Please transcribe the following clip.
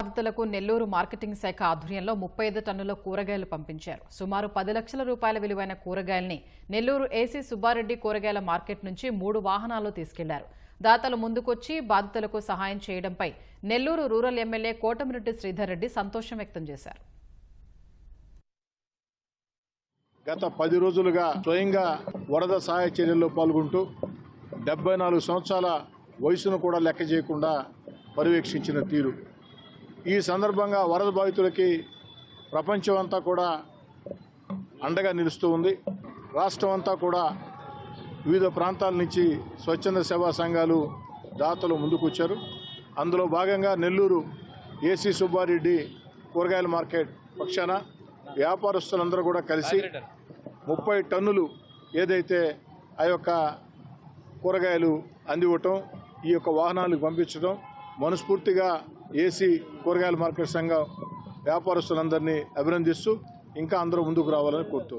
బాధితులకు నెల్లూరు మార్కెటింగ్ శాఖ ఆధ్వర్యంలో ముప్పై ఐదు టన్నుల కూరగాయలు పంపించారు. సుమారు పది లక్షల రూపాయల విలువైన కూరగాయల్ని నెల్లూరు ఏసీ సుబ్బారెడ్డి కూరగాయల మార్కెట్ నుంచి మూడు వాహనాల్లో తీసుకెళ్ళారు. దాతలు ముందుకొచ్చి బాధితులకు సహాయం చేయడంపై నెల్లూరు రూరల్ ఎమ్మెల్యే కోటమిరెడ్డి శ్రీధర్ రెడ్డి సంతోషం వ్యక్తం చేశారు. గత పది రోజులుగా స్వయంగా వరద సహాయ చర్యల్లో పాల్గొంటూ డెబ్బై నాలుగు సంవత్సరాల వయసును కూడా లెక్క చేయకుండా పర్యవేక్షించిన తీరు. ఈ సందర్భంగా వరద బాధితులకి ప్రపంచం అంతా కూడా అండగా నిలుస్తూ ఉంది. రాష్ట్రం అంతా కూడా వివిధ ప్రాంతాల నుంచి స్వచ్ఛంద సేవా సంఘాలు దాతలు ముందుకొచ్చారు. అందులో భాగంగా నెల్లూరు ఏసీ సుబ్బారెడ్డి కూరగాయల మార్కెట్ పక్షాన వ్యాపారస్తులందరూ కూడా కలిసి ముప్పై టన్నులు ఏదైతే ఆ యొక్క కూరగాయలు అందివ్వటం ఈ యొక్క వాహనాలకు పంపించడం మనస్ఫూర్తిగా ఏసీ కూరగాయల మార్కెట్ సంఘం వ్యాపారస్తులందరినీ అభినందిస్తూ ఇంకా అందరూ ముందుకు రావాలని కోరుతూ